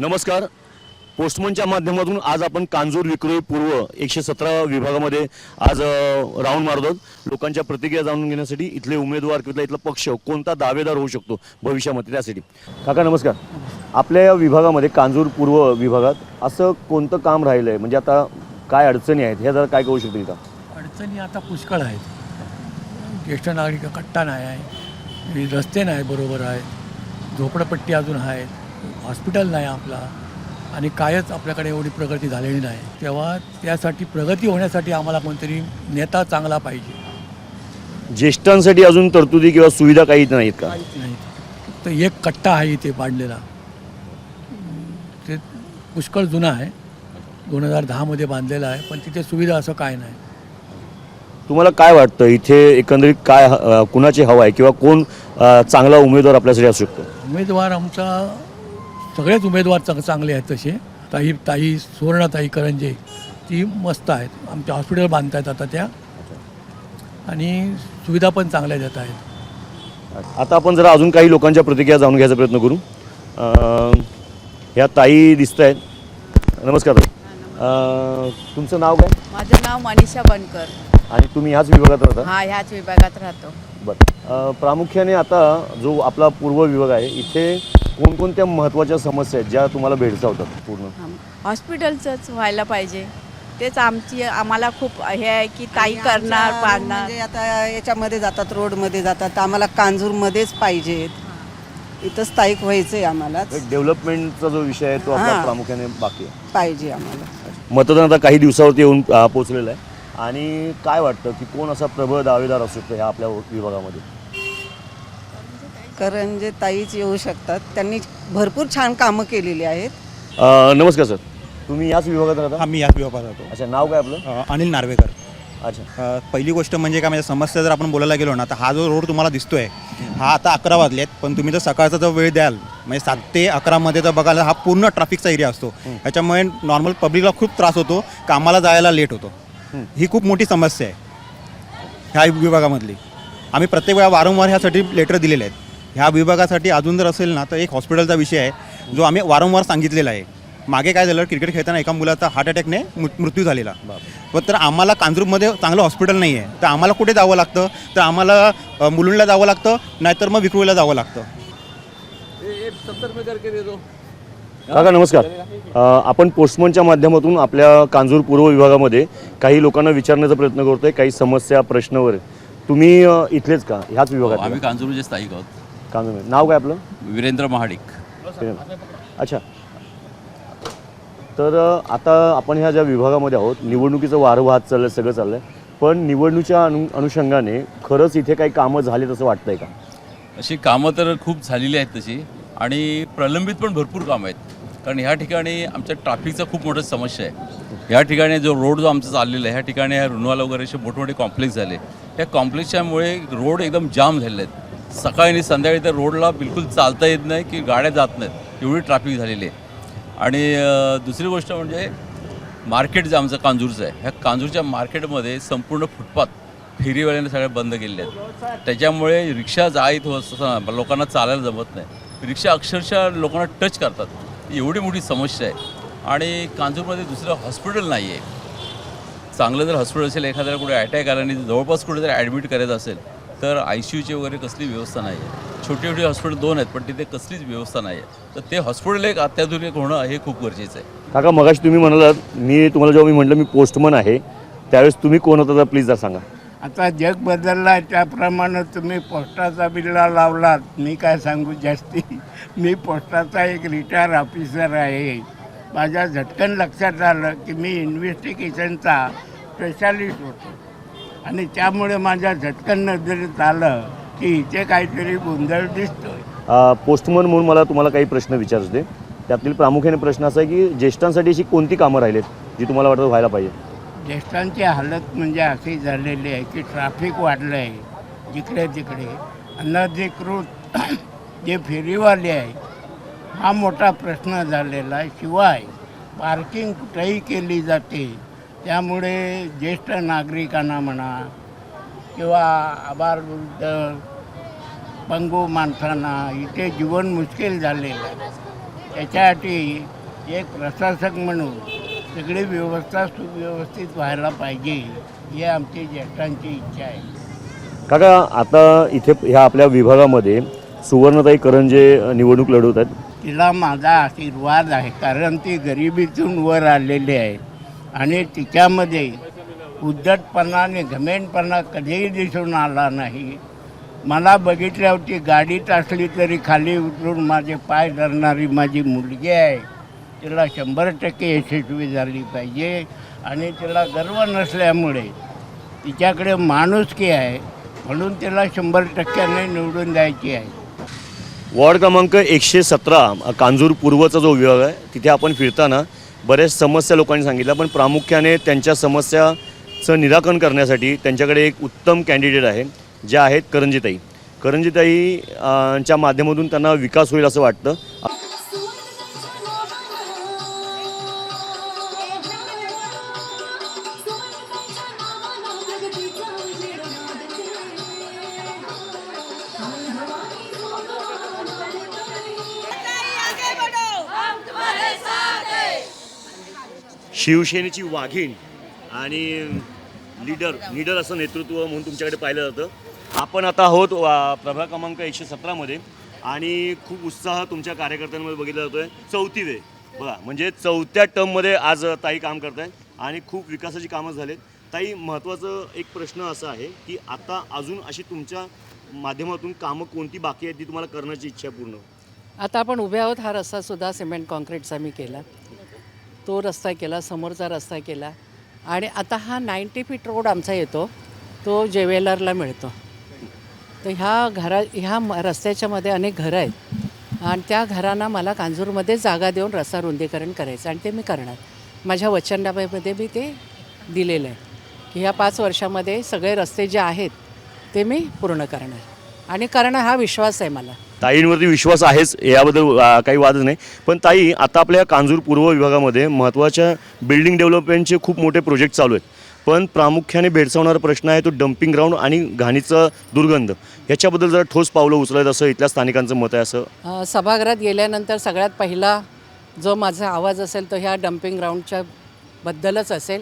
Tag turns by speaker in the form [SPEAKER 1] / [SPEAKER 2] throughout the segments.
[SPEAKER 1] नमस्कार. पोस्टमनच्या माध्यमातून आज आपण कांजूर विक्रोळी पूर्व एकशे सतरा विभागामध्ये आज राऊंड मारत आहोत. लोकांच्या प्रतिक्रिया जाणून घेण्यासाठी इथले उमेदवार किंवा इथला पक्ष कोणता दावेदार होऊ शकतो भविष्यामध्ये त्यासाठी. काका नमस्कार. आपल्या या विभागामध्ये कांजूर पूर्व विभागात असं कोणतं काम राहिलं आहे म्हणजे आता काय अडचणी आहेत? ह्या जरा काय करू शकतो इथं
[SPEAKER 2] अडचणी आता पुष्कळ आहेत. ज्येष्ठ नागरिक कट्टा नाही आहे. रस्ते नाही बरोबर आहेत. झोपडपट्टी अजून आहेत. हॉस्पिटल नाही आपला आणि कायच आपल्याकडे एवढी प्रगती झालेली नाही तेव्हा त्यासाठी प्रगती होण्यासाठी आम्हाला कोणतरी नेता चांगला पाहिजे.
[SPEAKER 1] ज्येष्ठांसाठी अजून तरतुदी किंवा सुविधा काही इथं नाहीत का?
[SPEAKER 2] काहीच नाही तर एक कट्टा आहे इथे पाडलेला ते पुष्कळ जुना आहे. दोन हजार दहामध्ये बांधलेला आहे पण तिथे सुविधा असं काय नाही.
[SPEAKER 1] तुम्हाला काय वाटतं? इथे एकंदरीत काय कुणाची हवा आहे किंवा कोण चांगला उमेदवार आपल्यासाठी असू शकतो?
[SPEAKER 2] उमेदवार आमचा सगळेच उमेदवार चांग चांगले आहेत तसे. ताई ताई सुवर्णाताई करंजे ती मस्त आहेत. आमच्या हॉस्पिटल बांधतायत आता त्या. आणि सुविधा पण चांगल्या देत आहेत.
[SPEAKER 1] आता आपण जरा अजून काही लोकांच्या प्रतिक्रिया जाणून घ्यायचा प्रयत्न करू. ह्या ताई दिसत आहेत नमस्कार तुमचं नाव काय?
[SPEAKER 3] माझं नाव मनीषा बनकर.
[SPEAKER 1] आणि तुम्ही ह्याच विभागात राहता?
[SPEAKER 3] हा ह्याच विभागात राहतो.
[SPEAKER 1] बरं. प्रामुख्याने आता जो आपला पूर्व विभाग आहे इथे कोणकोणत्या महत्त्वाच्या समस्या आहेत ज्या तुम्हाला भेडसावतात पूर्ण.
[SPEAKER 3] हॉस्पिटलचंच व्हायला पाहिजे. तेच आमची आम्हाला खूप हे आहे की ताई
[SPEAKER 4] आणि
[SPEAKER 3] करणार
[SPEAKER 4] आमच्या
[SPEAKER 3] पाडणार.
[SPEAKER 4] म्हणजे आता याच्यामध्ये जातात रोडमध्ये जातात. तर आम्हाला कांजूरमध्येच पाहिजेत. इथं स्थायिक व्हायचंय आम्हाला
[SPEAKER 1] डेव्हलपमेंटचा जो विषय आहे तो आपला
[SPEAKER 4] हां.
[SPEAKER 1] प्रामुख्याने बाकी आहे.
[SPEAKER 4] पाहिजे आम्हाला.
[SPEAKER 1] मतदान आता काही दिवसावरती येऊन अं, पोहोचलेलं आहे. आणि काय वाटतं की कोण असा प्रबळ दावेदार असू शकतो ह्या आपल्या विभागामध्ये?
[SPEAKER 4] कारण जे ताईच येऊ शकतात. त्यांनी भरपूर छान कामं केलेली आहेत.
[SPEAKER 1] अं, नमस्कार सर. तुम्ही याच विभागात राहता?
[SPEAKER 5] आम्ही याच विभागात राहतो.
[SPEAKER 1] अच्छा नाव काय आपलं?
[SPEAKER 5] अ, अनिल नार्वेकर.
[SPEAKER 1] अच्छा.
[SPEAKER 5] अ, पहिली गोष्ट म्हणजे काय म्हणजे समस्या जर आपण बोलायला गेलो ना तर हा जो रोड तुम्हाला दिसतोय हा आता अकरा वाजले आहेत पण तुम्ही जर सकाळचा जर वेळ द्याल म्हणजे सात ते अकरामध्ये जर बघायला हा पूर्ण ट्रॅफिकचा एरिया असतो. याच्यामुळे नॉर्मल पब्लिकला खूप त्रास होतो कामाला जायला लेट होतो. ही खूप मोठी समस्या आहे. ह्या विभागामधली. आम्ही प्रत्येक वेळा वारंवार ह्यासाठी लेटर दिलेले आहेत. ह्या विभागासाठी अजून जर असेल ना तर एक हॉस्पिटलचा विषय आहे जो आम्ही वारंवार सांगितलेला आहे. मागे काय झालं क्रिकेट खेळताना एका मुलाचा हार्ट अटॅकने मृत्यू झालेला. पण तर आम्हाला कांजूरमध्ये चांगलं हॉस्पिटल नाही आहे तर आम्हाला कुठे जावं लागतं? तर आम्हाला मुलुंडला जावं लागतं नाहीतर मग विक्रोळीला जावं लागतं.
[SPEAKER 1] काका नमस्कार. आपण पोस्टमनच्या माध्यमातून आपल्या कांजूर पूर्व विभागामध्ये काही लोकांना विचारण्याचा प्रयत्न करतोय काही समस्या प्रश्नावर तुम्ही इथलेच का? ह्याच
[SPEAKER 6] हो,
[SPEAKER 1] विभागात
[SPEAKER 6] आम्ही कांजूरचे स्थायिक आहोत.
[SPEAKER 1] कांजूर नाव काय आपलं?
[SPEAKER 6] वीरेंद्र महाडिक.
[SPEAKER 1] अच्छा. तर आता आपण ह्या ज्या विभागामध्ये आहोत निवडणुकीचं वारं वाहत चाललंय सगळं चाललंय. पण निवडणुकीच्या अनु अनुषंगाने खरंच इथे काही कामं झालीत असं वाटतंय का?
[SPEAKER 6] अशी कामं तर खूप झालेली आहेत तशी. आणि प्रलंबित पण भरपूर कामं आहेत. कारण ह्या ठिकाणी आमच्या ट्रॅफिकचा खूप मोठा समस्या आहे. ह्या ठिकाणी जो रोड जो आमचा चाललेला आहे ह्या ठिकाणी ह्या रुनवाला वगैरे असे मोठमोठे कॉम्प्लेक्स झाले. त्या कॉम्प्लेक्सच्यामुळे रोड एकदम जाम झालेले आहेत. सकाळी आणि संध्याकाळी तर रोडला बिलकुल चालता येत नाही की गाड्या जात नाहीत. एवढी ट्रॅफिक झालेली आहे. आणि दुसरी गोष्ट म्हणजे मार्केट जे आमचं कांजूरचं आहे ह्या कांजूरच्या मार्केटमध्ये संपूर्ण फुटपाथ फेरीवाल्याने सगळ्या बंद केलेले आहेत. त्याच्यामुळे रिक्षा जायत हो लोकांना चालायला जमत नाही. रिक्षा अक्षरशः लोकांना टच करतात. एवढी मोठी समस्या आहे. आणि कांजूरमध्ये दुसरं हॉस्पिटल नाही आहे चांगलं जर हॉस्पिटल असेल एखाद्याला कुठे अटॅक आला आणि जवळपास कुठे जर ॲडमिट करायचं असेल तर आय सी यूची वगैरे कसली व्यवस्था नाही आहे छोटी छोटी हॉस्पिटल दोन आहेत पण तिथे कसलीच व्यवस्था नाही आहे तर ते हॉस्पिटल एक अत्याधुनिक होणं हे खूप गरजेचं आहे.
[SPEAKER 1] काका मगाशी तुम्ही म्हणालात मी तुम्हाला जेव्हा मी म्हटलं मी पोस्टमन आहे त्यावेळेस तुम्ही कोण होता तर प्लीज जरा सांगा.
[SPEAKER 7] आता जग बदललं आहे त्याप्रमाणे तुम्ही पोस्टाचा बिल्ला लावलात मी काय सांगू जास्ती. मी पोस्टाचा एक रिटायर ऑफिसर आहे. माझ्या झटकन लक्षात आलं की मी इन्व्हेस्टिगेशनचा स्पेशालिस्ट होतो. आणि त्यामुळे माझ्या झटकन नजरेत आलं की इथे काहीतरी गोंधळ दिसतोय.
[SPEAKER 1] पोस्टमन म्हणून मला तुम्हाला काही प्रश्न विचारायचे होते. त्यातील प्रामुख्याने प्रश्न असा आहे की ज्येष्ठांसाठी अशी कोणती कामं राहिलेत जी तुम्हाला वाटतं व्हायला पाहिजे?
[SPEAKER 7] ज्येष्ठांची हालत म्हणजे अशी झालेली आहे की ट्रॅफिक वाढलं आहे जिकडे तिकडे. अनधिकृत जे फेरीवाले आहे हा मोठा प्रश्न झालेला आहे. शिवाय पार्किंग कुठेही केली जाते. त्यामुळे ज्येष्ठ नागरिकांना म्हणा किंवा आभारवृद्ध पंगू माणसांना इथे जीवन मुश्किल झालेलं आहे. त्याच्यासाठी एक प्रशासक म्हणून सगळी व्यवस्था सुव्यवस्थित व्हायला पाहिजे ही आमची ज्येष्ठांची इच्छा आहे.
[SPEAKER 1] काका आता इथे ह्या आपल्या विभागामध्ये सुवर्णताई करंजे निवडणूक लढवत आहेत.
[SPEAKER 7] तिला माझा आशीर्वाद आहे कारण ती गरिबीतून वर आलेली आहे. आणि तिच्यामध्ये उद्धटपणा आणि घमेंटपणा कधीही दिसून आला नाही. मला बघितल्यावरती गाडीत असली तरी खाली उतरून माझे पाय धरणारी माझी मुलगी आहे. तिला शंभर टक्के यशस्वी झाली पाहिजे आणि तिला गर्व नसल्यामुळे तिच्याकडे माणुसकी आहे म्हणून तिला शंभर टक्क्याने निवडून द्यायची आहे.
[SPEAKER 1] वॉर्ड क्रमांक एकशे सतरा कांजूर पूर्वचा जो विभाग आहे तिथे आपण फिरताना बऱ्याच समस्या लोकांनी सांगितल्या पण प्रामुख्याने त्यांच्या समस्याचं निराकरण करण्यासाठी त्यांच्याकडे एक उत्तम कॅन्डिडेट आहे ज्या आहेत करंजीताई. करंजीताई च्या माध्यमातून त्यांना विकास होईल असं वाटतं. शिवसेनेची वाघीण आणि लीडर लीडर असं नेतृत्व म्हणून तुमच्याकडे पाहिलं जातं. आपण आता आहोत वा- प्रभाग क्रमांक एकशे सतरामध्ये आणि खूप उत्साह तुमच्या कार्यकर्त्यांमध्ये बघितला जातोय. चौथी वे बघा म्हणजे चौथ्या टर्ममध्ये आज ताई काम करत आहे आणि खूप विकासाची कामं झालेत. ताई महत्त्वाचं एक प्रश्न असा आहे की आता अजून अशी तुमच्या माध्यमातून कामं कोणती बाकी आहेत ती तुम्हाला करण्याची इच्छा पूर्ण?
[SPEAKER 8] आता आपण उभे आहोत हा रस्ता सुद्धा सिमेंट कॉन्क्रीटचा मी केला. तो रस्ता केला समोरचा रस्ता केला. आणि आता हा नाईंटी फीट रोड आमचा येतो तो जेवेलरला मिळतो. तर ह्या घरा ह्या म- रस्त्याच्या मध्ये अनेक घरं आहेत. आणि त्या घरांना मला कांजूरमध्ये जागा देऊन रस्ता रुंदीकरण करायचं आणि ते मी करणार. माझ्या वचननाम्यामध्ये मी ते दिलेलं आहे की ह्या पाच वर्षामध्ये सगळे रस्ते जे आहेत ते मी पूर्ण करणार. आणि करणं हा विश्वास आहे मला.
[SPEAKER 1] ताईंवरती विश्वास आहेच याबद्दल काही वादच नाही. पण ताई आता आपल्या कांजूर पूर्व विभागामध्ये महत्त्वाच्या बिल्डिंग डेव्हलपमेंटचे खूप मोठे प्रोजेक्ट चालू आहेत. पण प्रामुख्याने भेडसावणारा प्रश्न आहे तो डम्पिंग ग्राउंड आणि घाणीचा दुर्गंध. याच्याबद्दल जरा ठोस पावलं उचलायचं असं इथल्या स्थानिकांचं मत आहे असं.
[SPEAKER 8] अ, सभागृहात गेल्यानंतर सगळ्यात पहिला जो माझा आवाज असेल तो ह्या डम्पिंग ग्राउंडच्या बद्दलच असेल.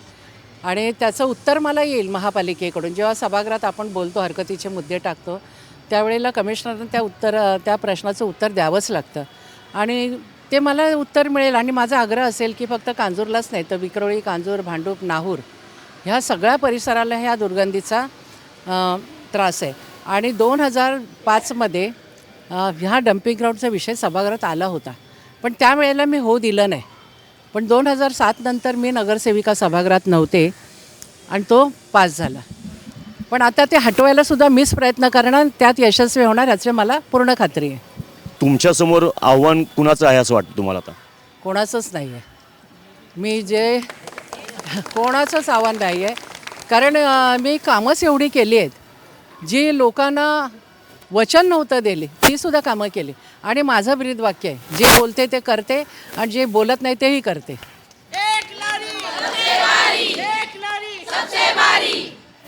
[SPEAKER 8] आणि त्याचं उत्तर मला येईल महापालिकेकडून. जेव्हा सभागृहात आपण बोलतो हरकतीचे मुद्दे टाकतो त्यावेळेला कमिशनरनं त्या उत्तर त्या प्रश्नाचं उत्तर द्यावंच लागतं. आणि ते मला उत्तर मिळेल आणि माझा आग्रह असेल की फक्त कांजूरलाच नाही तर विक्रोळी कांजूर भांडूप नाहूर ह्या सगळ्या परिसराला ह्या दुर्गंधीचा त्रास आहे. आणि दोन हजार पाचमध्ये ह्या डम्पिंग ग्राउंडचा विषय सभागृहात आला होता. पण त्यावेळेला मी हो दिलं नाही. पण दोन हजार सात नंतर मी नगरसेविका सभागृहात नव्हते आणि तो पास झाला. पण आता ते हटवायला सुद्धा मीच प्रयत्न करणार त्यात यशस्वी होणार याची मला पूर्ण खात्री आहे.
[SPEAKER 1] तुमच्यासमोर आव्हान कुणाचं आहे असं वाटतं तुम्हाला आता?
[SPEAKER 8] कोणाचंच नाही आहे मी जे कोणाचंच आव्हान नाही आहे कारण अं, मी कामंच एवढी केली आहेत. जी लोकांना वचन नव्हतं दिले ती सुद्धा कामं केली. आणि माझं ब्रीद वाक्य आहे. जे बोलते ते करते आणि जे बोलत नाही तेही करते.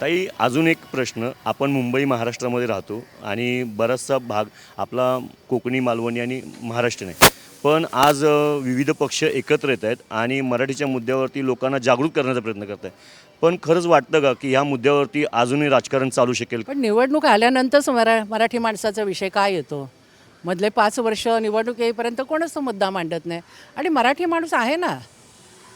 [SPEAKER 1] ताई अजून एक प्रश्न. आपण मुंबई महाराष्ट्रामध्ये राहतो आणि बराचसा भाग आपला कोकणी मालवणी आणि महाराष्ट्रीयन आहे. पण आज विविध पक्ष एकत्र येत आहेत आणि मराठीच्या मुद्द्यावरती लोकांना जागृत करण्याचा प्रयत्न करत आहे पण खरंच वाटतं का की ह्या मुद्द्यावरती अजूनही राजकारण चालू शकेल?
[SPEAKER 8] पण निवडणूक आल्यानंतरच मरा मराठी माणसाचा विषय काय येतो? मधले पाच वर्ष निवडणूक येईपर्यंत कोणच तो मुद्दा मांडत नाही. आणि मराठी माणूस आहे ना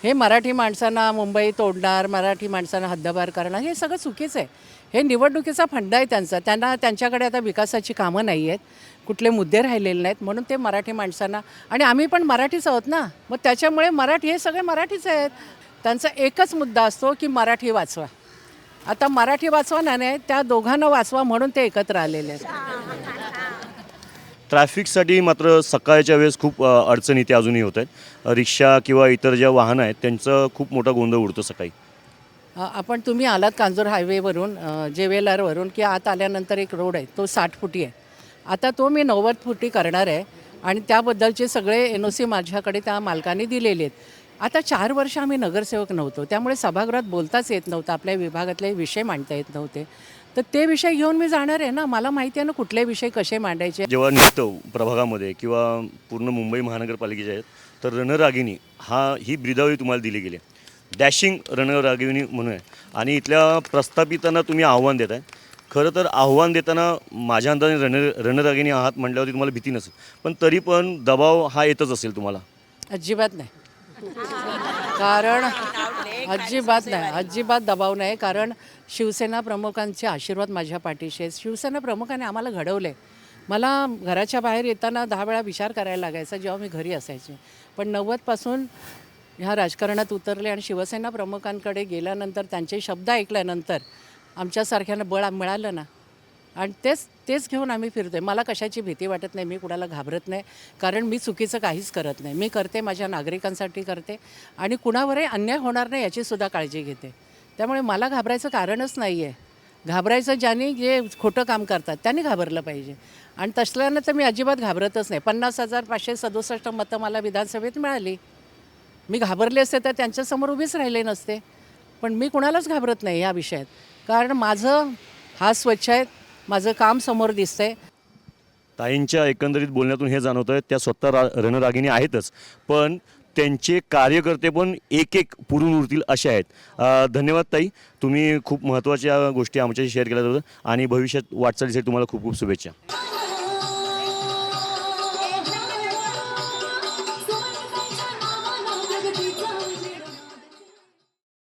[SPEAKER 8] हे मराठी माणसांना मुंबई तोडणार मराठी माणसांना हद्दपार करणार हे सगळं चुकीचं आहे. हे निवडणुकीचा फंडा आहे त्यांचा. त्यांना त्यांच्याकडे आता विकासाची कामं नाही आहेत. कुठले मुद्दे राहिलेले नाहीत. म्हणून ते मराठी माणसांना आणि आम्ही पण मराठीच आहोत ना. मग त्याच्यामुळे मराठी हे सगळे मराठीच आहेत. त्यांचा एकच मुद्दा असतो की मराठी वाचवा. आता मराठी वाचवा ना नाही त्या दोघांना वाचवा म्हणून ते एकत्र आलेले आहेत.
[SPEAKER 1] ट्रॅफिकसाठी मात्र सकाळच्या वेळेस खूप अडचण अडचणी इथे अजूनही होत आहेत. रिक्षा किंवा इतर ज्या वाहनं आहेत त्यांचं खूप मोठा गोंधळ उडतो सकाळी.
[SPEAKER 8] आपण तुम्ही आलात कांजूर हायवेवरून जेवेलारवरून की आत आल्यानंतर एक रोड आहे तो साठ फुटी आहे. आता तो मी नव्वद फुटी करणार आहे आणि त्याबद्दलचे सगळे एन ओ सी माझ्याकडे त्या मालकाने दिलेले आहेत. आता चार वर्ष आम्ही नगरसेवक नव्हतो त्यामुळे सभागृहात बोलताच येत नव्हतं आपल्या विभागातले विषय मांडता येत नव्हते. तर ते विषय घेऊन मी जाणार आहे ना. मला माहिती आहे ना कुठले विषय कसे मांडायचे.
[SPEAKER 1] जेव्हा निघतो प्रभागामध्ये किंवा पूर्ण मुंबई महानगरपालिकेचे आहेत तर रणरागिणी हा ही ब्रिदावली तुम्हाला दिली गेली आहे. डॅशिंग रणरागिणी म्हणून आहे. आणि इथल्या प्रस्थापितांना तुम्ही आव्हान देत आहे खरं तर आव्हान देताना माझ्या अंदाजाने रण रणरागिणी आहात म्हटल्यावरती तुम्हाला भीती नसेल. पण तरी पण दबाव हा येतच असेल तुम्हाला.
[SPEAKER 8] अजिबात नाही. कारण अजिबात नाही अजिबात दबाव नाही कारण शिवसेना प्रमुखांचे आशीर्वाद माझ्या पाठीशी आहेत. शिवसेना प्रमुखाने आम्हाला घडवले. मला घराच्या बाहेर येताना दहा वेळा विचार करायला लागायचा जेव्हा मी घरी असायचे. पण नव्वदपासून ह्या राजकारणात उतरले आणि शिवसेना प्रमुखांकडे गेल्यानंतर त्यांचे शब्द ऐकल्यानंतर आमच्यासारख्यांना बळ मिळालं ना. आणि तेच तेच घेऊन आम्ही फिरतो आहे मला कशाची भीती वाटत नाही मी कुणाला घाबरत नाही कारण मी चुकीचं काहीच करत नाही. मी करते माझ्या नागरिकांसाठी करते आणि कुणावरही अन्याय होणार नाही याचीसुद्धा काळजी घेते. त्यामुळे मला घाबरायचं कारणच नाही आहे घाबरायचं ज्यांनी जे खोटं काम करतात त्यांनी घाबरलं पाहिजे. आणि तसल्यानं तर मी अजिबात घाबरतच नाही. पन्नास हजार पाचशे सदुसष्ट मतं मला विधानसभेत मिळाली. मी घाबरले असते तर त्यांच्यासमोर उभीच राहिले नसते. पण मी कुणालाच घाबरत नाही या विषयात. कारण माझं हा स्वच्छ आहेत माझं काम समोर दिसतंय.
[SPEAKER 1] ताईंच्या एकंदरीत बोलण्यातून हे जाणवतं आहे त्या स्वतः रा रणरागिणी आहेतच. पण त्यांचे कार्यकर्ते पण एक एक पुरून उरतील असे आहेत. धन्यवाद ताई. तुम्ही खूप महत्त्वाच्या गोष्टी आमच्याशी शेअर केल्या आणि भविष्यात वाटचालीसाठी तुम्हाला खूप खूप शुभेच्छा.